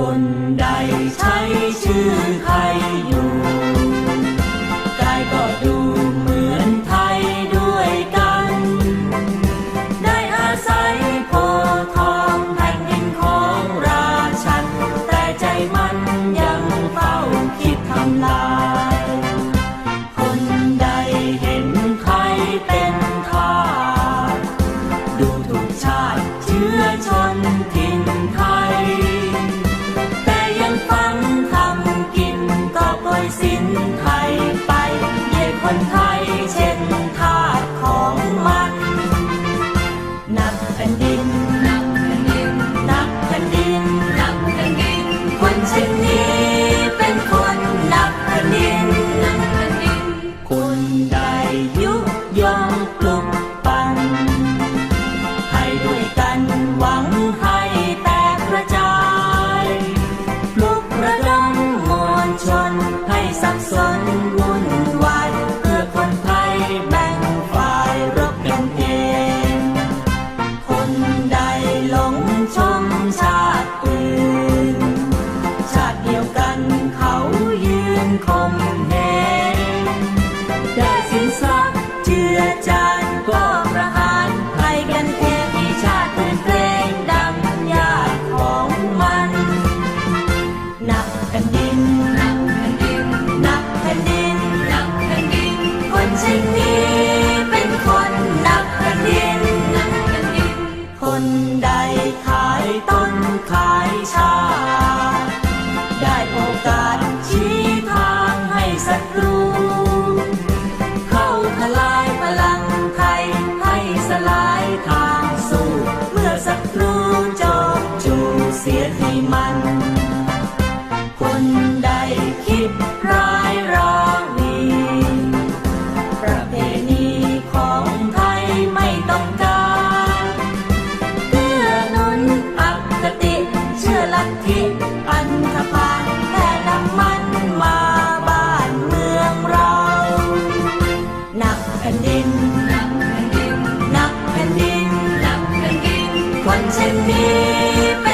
คนใดใช้ชื่อใครอยู่ คนไทยเช่นทาสของมัน นับแผ่นดิน นับแผ่นดิน นับแผ่นดิน นับแผ่นดิน คนเช่นนี้เป็นคนนับแผ่นดิน นักแผ่นดิน คนใดยุยงปลุกปั่นให้ด้วยกันหวังให้แตกกระจายปลุกระดมมวลชนให้สับสน you. คนเ